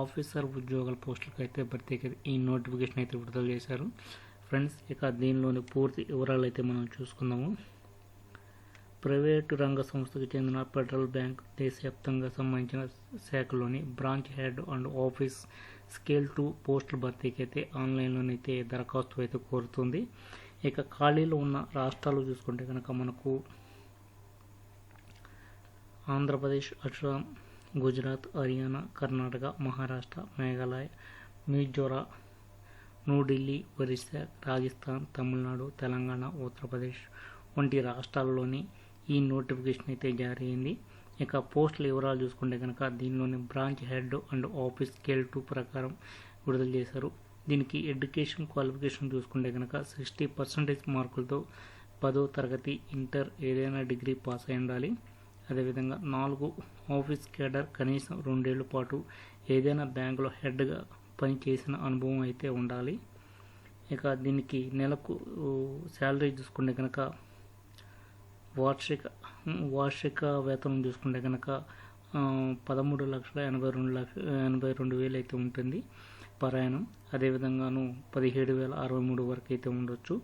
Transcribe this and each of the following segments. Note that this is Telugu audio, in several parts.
officer ఉద్యోగాల పోస్టులకు అయితే ప్రత్యేక ఈ నోటిఫికేషన్ అయితే విడుదల చేశారు. ఫ్రెండ్స్ ఇక దీనిలోని పూర్తి వివరాలు అయితే మనం చూసుకుందాము. ప్రైవేటు రంగ సంస్థకు చెందిన ఫెడరల్ బ్యాంక్ దేశవ్యాప్తంగా సంబంధించిన శాఖలోని branch head and office scale two పోస్టుల భర్తీకి అయితే ఆన్లైన్లోనైతే దరఖాస్తు అయితే కోరుతుంది. ఇక ఖాళీలో ఉన్న రాష్ట్రాలు చూసుకుంటే కనుక మనకు ఆంధ్రప్రదేశ్ అస్సాం గుజరాత్ హర్యానా కర్ణాటక మహారాష్ట్ర మేఘాలయ మిజోరా న్యూఢిల్లీ ఒరిస్సా రాజస్థాన్ తమిళనాడు తెలంగాణ ఉత్తరప్రదేశ్ వంటి రాష్ట్రాల్లోని ఈ నోటిఫికేషన్ అయితే జారీ అయింది ఇక పోస్టుల వివరాలు చూసుకుంటే కనుక దీనిలోని branch head and office scale two ప్రకారం విడుదల చేశారు. దీనికి ఎడ్యుకేషన్ క్వాలిఫికేషన్ చూసుకుంటే కనుక సిక్స్టీ పర్సంటేజ్ మార్కులతో పదో తరగతి ఇంటర్ ఏదైనా డిగ్రీ పాస్ అయి ఉండాలి అదేవిధంగా నాలుగు ఆఫీస్ కేడర్ కనీసం రెండేళ్ళ పాటు ఏదైనా బ్యాంకులో హెడ్గా పనిచేసిన అనుభవం అయితే ఉండాలి. ఇక దీనికి నెలకు శాలరీ చూసుకుంటే కనుక వార్షిక వార్షిక వేతనం చూసుకుంటే కనుక పదమూడు లక్షల ఎనభై రెండు లక్ష ఎనభై రెండు వేలు అయితే ఉంటుంది ప్రయాణం. అదేవిధంగాను పదిహేడు వేల అరవై మూడు వరకు అయితే ఉండొచ్చు.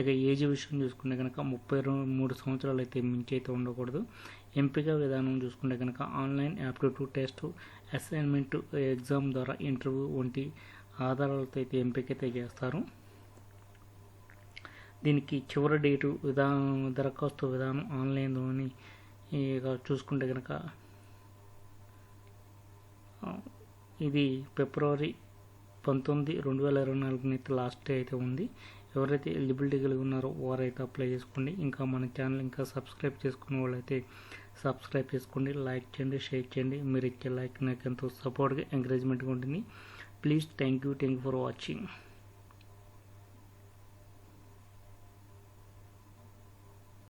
ఇక ఏజ్ విషయం చూసుకుంటే కనుక ముప్పై మూడు సంవత్సరాలు అయితే మించి అయితే ఉండకూడదు. ఎంపిక విధానం చూసుకుంటే కనుక online aptitude test assignment exam ద్వారా ఇంటర్వ్యూ వంటి ఆధారాలతో అయితే ఎంపిక అయితే చేస్తారు. దీనికి చివరి డేటు విధానం దరఖాస్తు విధానం ఆన్లైన్లోని ఇక చూసుకుంటే కనుక ఇది ఫిబ్రవరి పంతొమ్మిది రెండు వేల ఇరవై నాలుగునైతే లాస్ట్ డే అయితే ఉంది. ఎవరైతే ఎలిజిబిలిటీ కలిగి ఉన్నారో వారైతే అప్లై చేసుకోండి. ఇంకా మన ఛానల్ ఇంకా సబ్స్క్రైబ్ చేసుకున్న వాళ్ళైతే సబ్స్క్రైబ్ చేసుకోండి. లైక్ చేయండి షేర్ చేయండి. మీరు ఇచ్చే లైక్ నాకు ఎంతో సపోర్ట్గా ఎంకరేజ్మెంట్గా ఉంటుంది. Please thank you thank you for watching.